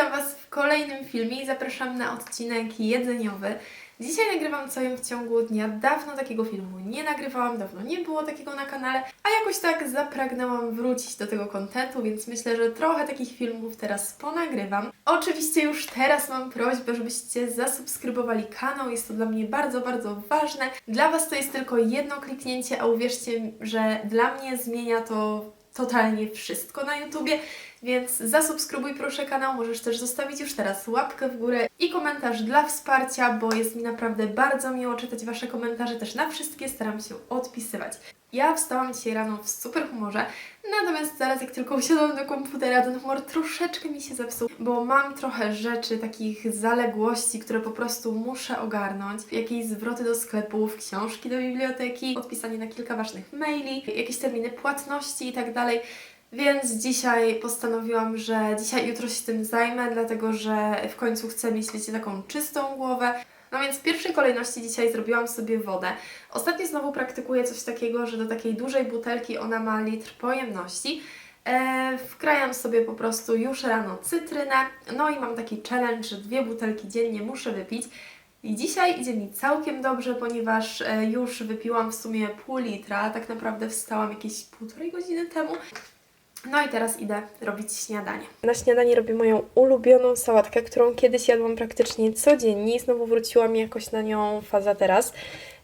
witam Was w kolejnym filmie i zapraszam na odcinek jedzeniowy. Dzisiaj nagrywam co jem w ciągu dnia. Dawno takiego filmu nie nagrywałam, dawno nie było takiego na kanale, a jakoś tak zapragnęłam wrócić do tego kontentu, więc myślę, że trochę takich filmów teraz ponagrywam. Oczywiście już teraz mam prośbę, żebyście zasubskrybowali kanał, jest to dla mnie bardzo, bardzo ważne. Dla Was to jest tylko jedno kliknięcie, a uwierzcie, że dla mnie zmienia to totalnie wszystko na YouTubie, więc zasubskrybuj proszę kanał, możesz też zostawić już teraz łapkę w górę i komentarz dla wsparcia, bo jest mi naprawdę bardzo miło czytać Wasze komentarze, też na wszystkie staram się odpisywać. Ja wstałam dzisiaj rano w super humorze, natomiast zaraz jak tylko usiadłam do komputera, ten humor troszeczkę mi się zepsuł, bo mam trochę rzeczy, takich zaległości, które po prostu muszę ogarnąć. Jakieś zwroty do sklepów, książki do biblioteki, odpisanie na kilka ważnych maili, jakieś terminy płatności i tak dalej. Więc dzisiaj postanowiłam, że dzisiaj, jutro się tym zajmę, dlatego że w końcu chcę mieć, wiecie, taką czystą głowę. No więc w pierwszej kolejności dzisiaj zrobiłam sobie wodę. Ostatnio znowu praktykuję coś takiego, że do takiej dużej butelki ona ma litr pojemności. E, wkrajam sobie po prostu już rano cytrynę, no i mam taki challenge, że dwie butelki dziennie muszę wypić. I dzisiaj idzie mi całkiem dobrze, ponieważ e, już wypiłam w sumie pół litra, tak naprawdę wstałam jakieś półtorej godziny temu. No i teraz idę robić śniadanie. Na śniadanie robię moją ulubioną sałatkę, którą kiedyś jadłam praktycznie codziennie i znowu wróciła mi jakoś na nią faza teraz.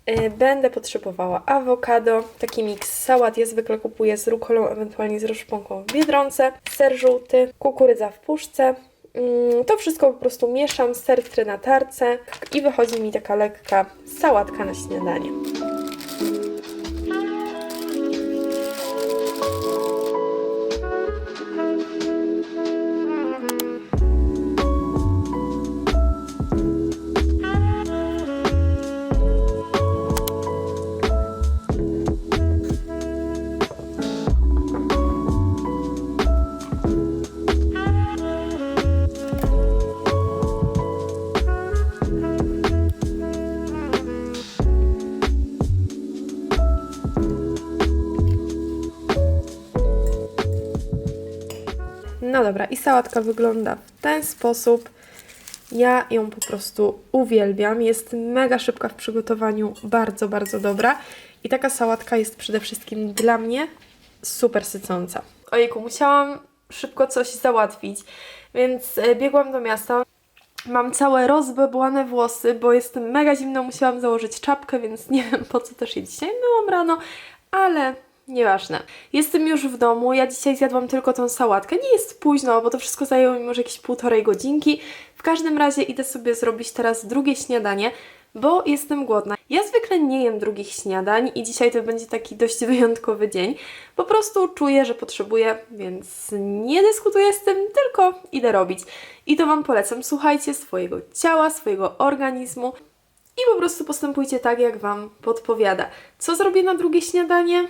Yy, Będę potrzebowała awokado, taki miks sałat, ja zwykle kupuję z rukolą, ewentualnie z roszponką w Biedronce, ser żółty, kukurydza w puszce. Mm, To wszystko po prostu mieszam, ser na tarce i wychodzi mi taka lekka sałatka na śniadanie. Dobra, i sałatka wygląda w ten sposób. Ja ją po prostu uwielbiam. Jest mega szybka w przygotowaniu, bardzo, bardzo dobra. I taka sałatka jest przede wszystkim dla mnie super sycąca. Ojejku, musiałam szybko coś załatwić, więc e, biegłam do miasta. Mam całe rozbebłane włosy, bo jest mega zimno, musiałam założyć czapkę, więc nie wiem po co też je dzisiaj myłam rano, ale nieważne. Jestem już w domu, ja dzisiaj zjadłam tylko tą sałatkę. Nie jest późno, bo to wszystko zajęło mi może jakieś półtorej godzinki. W każdym razie idę sobie zrobić teraz drugie śniadanie, bo jestem głodna. Ja zwykle nie jem drugich śniadań i dzisiaj to będzie taki dość wyjątkowy dzień. Po prostu czuję, że potrzebuję, więc nie dyskutuję z tym, tylko idę robić. I to Wam polecam. Słuchajcie swojego ciała, swojego organizmu i po prostu postępujcie tak, jak Wam podpowiada. Co zrobię na drugie śniadanie?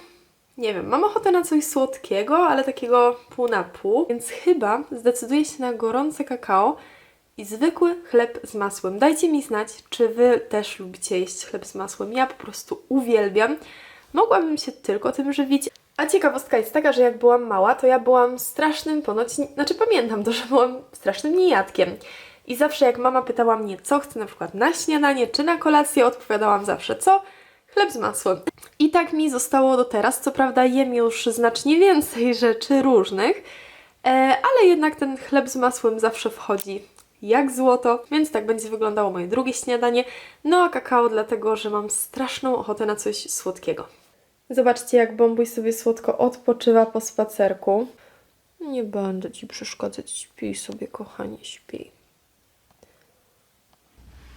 Nie wiem, mam ochotę na coś słodkiego, ale takiego pół na pół, więc chyba zdecyduję się na gorące kakao i zwykły chleb z masłem. Dajcie mi znać, czy Wy też lubicie jeść chleb z masłem. Ja po prostu uwielbiam. Mogłabym się tylko tym żywić. A ciekawostka jest taka, że jak byłam mała, to ja byłam strasznym ponoć, znaczy pamiętam to, że byłam strasznym niejadkiem. I zawsze jak mama pytała mnie, co chcę na przykład na śniadanie czy na kolację, odpowiadałam zawsze co? Chleb z masłem. I tak mi zostało do teraz. Co prawda jem już znacznie więcej rzeczy różnych, e, ale jednak ten chleb z masłem zawsze wchodzi jak złoto, więc tak będzie wyglądało moje drugie śniadanie. No a kakao dlatego, że mam straszną ochotę na coś słodkiego. Zobaczcie, jak Bombuj sobie słodko odpoczywa po spacerku. Nie będę Ci przeszkadzać, śpij sobie, kochanie, śpij.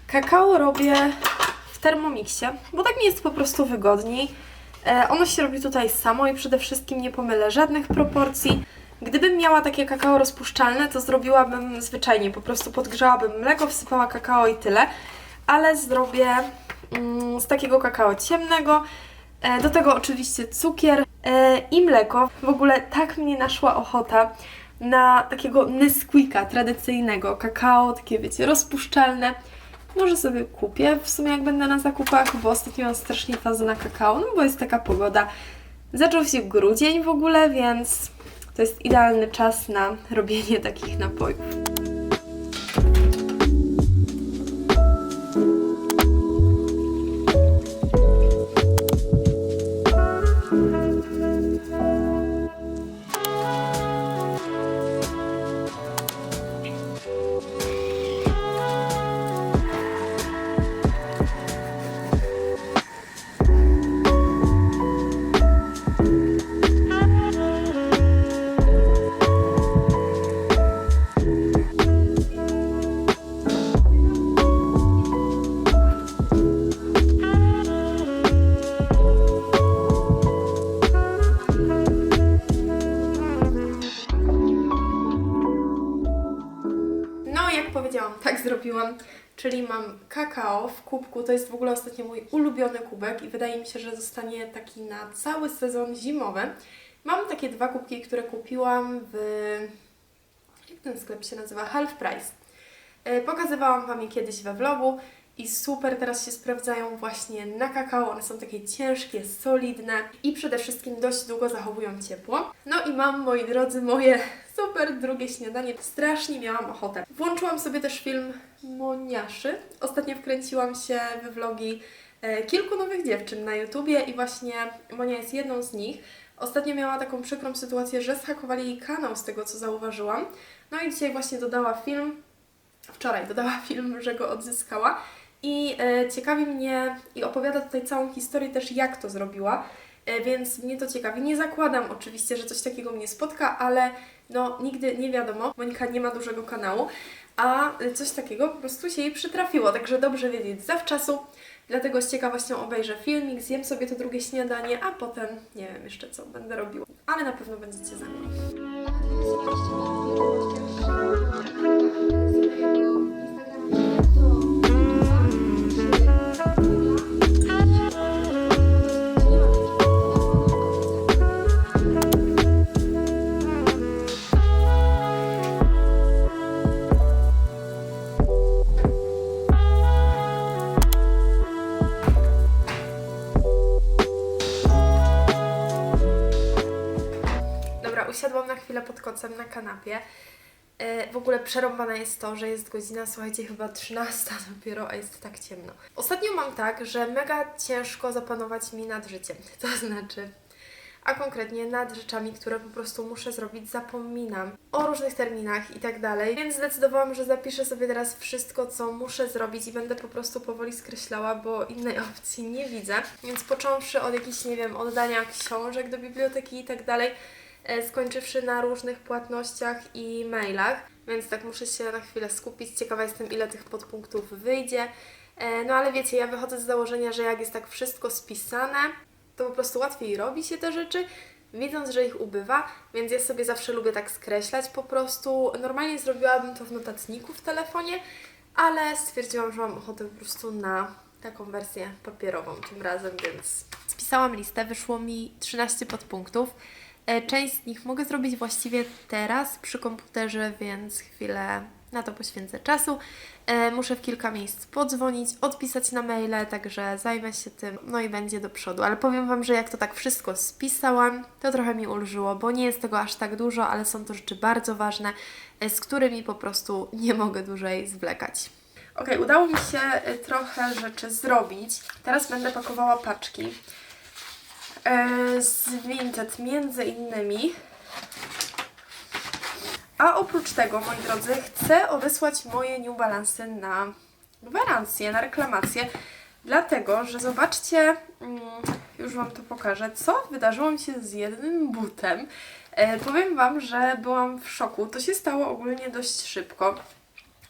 Kakao robię w Thermomixie, bo tak mi jest po prostu wygodniej. E, ono się robi tutaj samo i przede wszystkim nie pomylę żadnych proporcji. Gdybym miała takie kakao rozpuszczalne, to zrobiłabym zwyczajnie, po prostu podgrzałabym mleko, wsypała kakao i tyle. Ale zrobię mm, z takiego kakao ciemnego, e, do tego oczywiście cukier e, i mleko. W ogóle tak mnie naszła ochota na takiego Nesquika tradycyjnego, kakao, takie wiecie, rozpuszczalne. Może sobie kupię w sumie jak będę na zakupach, bo ostatnio mam strasznie fazę na kakao, no bo jest taka pogoda. Zaczął się grudzień w ogóle, więc to jest idealny czas na robienie takich napojów. Zrobiłam, czyli mam kakao w kubku. To jest w ogóle ostatnio mój ulubiony kubek i wydaje mi się, że zostanie taki na cały sezon zimowy. Mam takie dwa kubki, które kupiłam w... jak ten sklep się nazywa? Half Price. E, Pokazywałam Wam je kiedyś we vlogu i super teraz się sprawdzają właśnie na kakao. One są takie ciężkie, solidne i przede wszystkim dość długo zachowują ciepło. No i mam, moi drodzy, moje super drugie śniadanie. Strasznie miałam ochotę. Włączyłam sobie też film Moniaszy. Ostatnio wkręciłam się we vlogi e, kilku nowych dziewczyn na YouTubie i właśnie Monia jest jedną z nich. Ostatnio miała taką przykrą sytuację, że zhakowali jej kanał z tego, co zauważyłam. No i dzisiaj właśnie dodała film, wczoraj dodała film, że go odzyskała. I e, ciekawi mnie i opowiada tutaj całą historię też, jak to zrobiła. E, więc mnie to ciekawi. Nie zakładam oczywiście, że coś takiego mnie spotka, ale no nigdy nie wiadomo. Monika nie ma dużego kanału, a coś takiego po prostu się jej przytrafiło. Także dobrze wiedzieć zawczasu. Dlatego z ciekawością obejrzę filmik, zjem sobie to drugie śniadanie, a potem nie wiem jeszcze co będę robiła. Ale na pewno będziecie za mną. Kanapie. E, W ogóle przerąbane jest to, że jest godzina, słuchajcie, chyba 13 dopiero, a jest tak ciemno. Ostatnio mam tak, że mega ciężko zapanować mi nad życiem. To znaczy, a konkretnie nad rzeczami, które po prostu muszę zrobić, zapominam o różnych terminach i tak dalej. Więc zdecydowałam, że zapiszę sobie teraz wszystko, co muszę zrobić i będę po prostu powoli skreślała, bo innej opcji nie widzę. Więc począwszy od jakichś, nie wiem, oddania książek do biblioteki i tak dalej, skończywszy na różnych płatnościach i mailach, więc tak muszę się na chwilę skupić. Ciekawa jestem, ile tych podpunktów wyjdzie. E, No ale wiecie, ja wychodzę z założenia, że jak jest tak wszystko spisane, to po prostu łatwiej robi się te rzeczy, widząc, że ich ubywa, więc ja sobie zawsze lubię tak skreślać po prostu. Normalnie zrobiłabym to w notatniku w telefonie, ale stwierdziłam, że mam ochotę po prostu na taką wersję papierową tym razem, więc spisałam listę, wyszło mi 13 podpunktów. E, Część z nich mogę zrobić właściwie teraz przy komputerze, więc chwilę na to poświęcę czasu. E, Muszę w kilka miejsc podzwonić, odpisać na maile, także zajmę się tym, no i będzie do przodu. Ale powiem Wam, że jak to tak wszystko spisałam, to trochę mi ulżyło, bo nie jest tego aż tak dużo, ale są to rzeczy bardzo ważne, e, z którymi po prostu nie mogę dłużej zwlekać. Ok, udało mi się trochę rzeczy zrobić. Teraz będę pakowała paczki z Vinted między innymi. A oprócz tego, moi drodzy, chcę odesłać moje New Balance na gwarancję, na reklamację, dlatego, że zobaczcie, mm, już Wam to pokażę, co wydarzyło mi się z jednym butem. E, powiem Wam, że byłam w szoku. To się stało ogólnie dość szybko.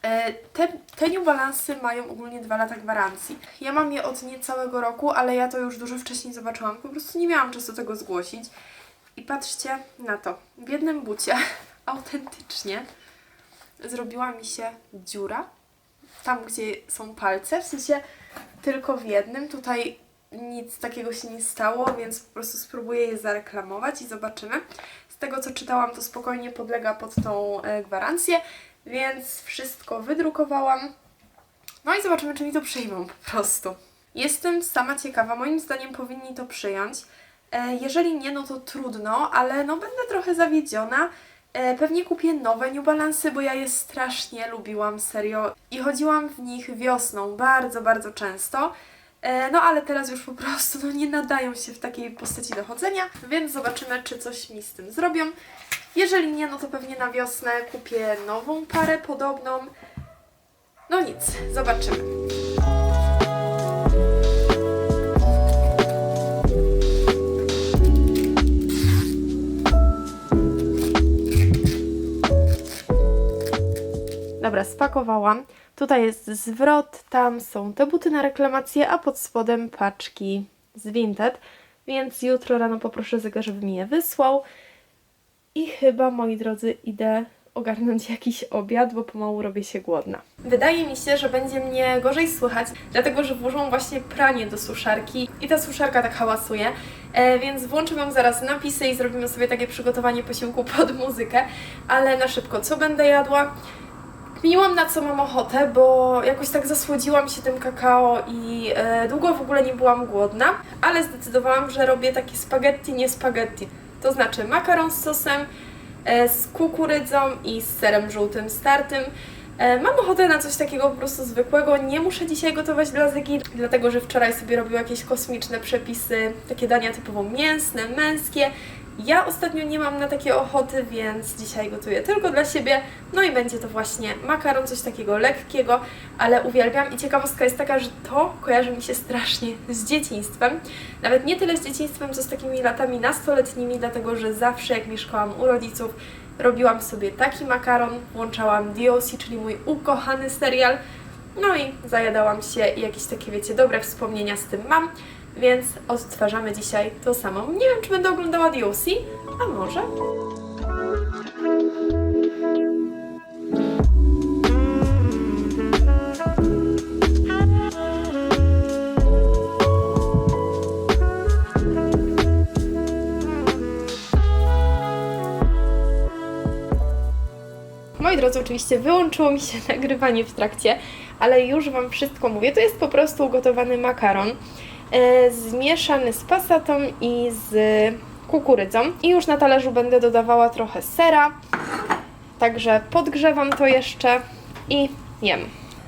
E, Te, te New Balance mają ogólnie 2 lata gwarancji. Ja mam je od niecałego roku, ale ja to już dużo wcześniej zobaczyłam. Po prostu nie miałam czasu tego zgłosić. I patrzcie na to. W jednym bucie autentycznie zrobiła mi się dziura. Tam, gdzie są palce, w sensie tylko w jednym. Tutaj nic takiego się nie stało, więc po prostu spróbuję je zareklamować i zobaczymy. Z tego co czytałam, to spokojnie podlega pod tą e, gwarancję, więc wszystko wydrukowałam. No i zobaczymy, czy mi to przyjmą po prostu. Jestem sama ciekawa, moim zdaniem powinni to przyjąć. E, jeżeli nie, no to trudno, ale no będę trochę zawiedziona. E, pewnie kupię nowe New Balance, bo ja je strasznie lubiłam, serio. I chodziłam w nich wiosną bardzo, bardzo często. E, no ale teraz już po prostu no, nie nadają się w takiej postaci do chodzenia, więc zobaczymy, czy coś mi z tym zrobią. Jeżeli nie, no to pewnie na wiosnę kupię nową parę podobną. No nic, zobaczymy. Dobra, spakowałam. Tutaj jest zwrot, tam są te buty na reklamację, a pod spodem paczki z Vinted. Więc jutro rano poproszę zegar, żeby mi je wysłał. I chyba, moi drodzy, idę ogarnąć jakiś obiad, bo pomału robię się głodna. Wydaje mi się, że będzie mnie gorzej słychać, dlatego że włożą właśnie pranie do suszarki i ta suszarka tak hałasuje, e, więc włączę Wam zaraz napisy i zrobimy sobie takie przygotowanie posiłku pod muzykę, ale na szybko, co będę jadła? Kminiłam na co mam ochotę, bo jakoś tak zasłodziłam się tym kakao i e, długo w ogóle nie byłam głodna, ale zdecydowałam, że robię takie spaghetti, nie spaghetti. To znaczy makaron z sosem, e, z kukurydzą i z serem żółtym startym. E, mam ochotę na coś takiego po prostu zwykłego. Nie muszę dzisiaj gotować dla Zygi, dlatego że wczoraj sobie robiła jakieś kosmiczne przepisy, takie dania typowo mięsne, męskie. Ja ostatnio nie mam na takie ochoty, więc dzisiaj gotuję tylko dla siebie. No i będzie to właśnie makaron, coś takiego lekkiego, ale uwielbiam. I ciekawostka jest taka, że to kojarzy mi się strasznie z dzieciństwem. Nawet nie tyle z dzieciństwem, co z takimi latami nastoletnimi, dlatego że zawsze jak mieszkałam u rodziców, robiłam sobie taki makaron, włączałam DOC, czyli mój ukochany serial. No i zajadałam się i jakieś takie, wiecie, dobre wspomnienia z tym mam. Więc odtwarzamy dzisiaj to samo. Nie wiem, czy będę oglądała DOC, a może? Moi drodzy, oczywiście wyłączyło mi się nagrywanie w trakcie, ale już Wam wszystko mówię. To jest po prostu ugotowany makaron zmieszany z passatą i z kukurydzą. I już na talerzu będę dodawała trochę sera. Także podgrzewam to jeszcze i jem.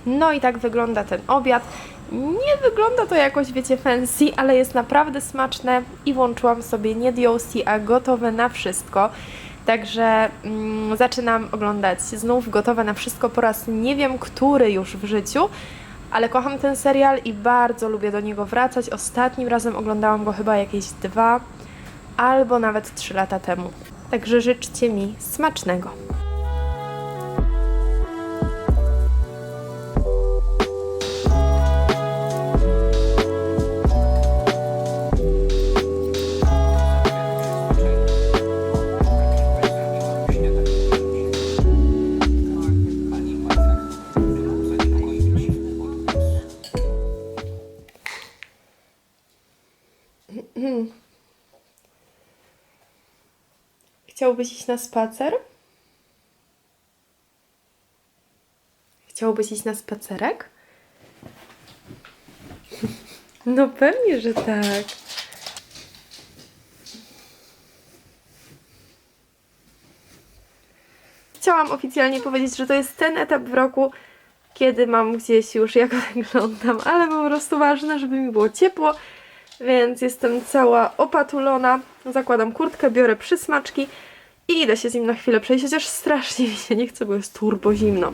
No i tak wygląda ten obiad. Nie wygląda to jakoś, wiecie, fancy, ale jest naprawdę smaczne i włączyłam sobie nie DOC, a gotowe na wszystko. Także mm, zaczynam oglądać znów gotowe na wszystko po raz nie wiem który już w życiu, ale kocham ten serial i bardzo lubię do niego wracać. Ostatnim razem oglądałam go chyba jakieś dwa albo nawet trzy lata temu. Także życzcie mi smacznego. Chciałbyś iść na spacer? Chciałbyś iść na spacerek? No pewnie, że tak. Chciałam oficjalnie powiedzieć, że to jest ten etap w roku, kiedy mam gdzieś już jak wyglądam, ale po prostu ważne, żeby mi było ciepło, więc jestem cała opatulona. Zakładam kurtkę, biorę przysmaczki i idę się z nim na chwilę przejść, chociaż strasznie mi się nie chce, bo jest turbo zimno.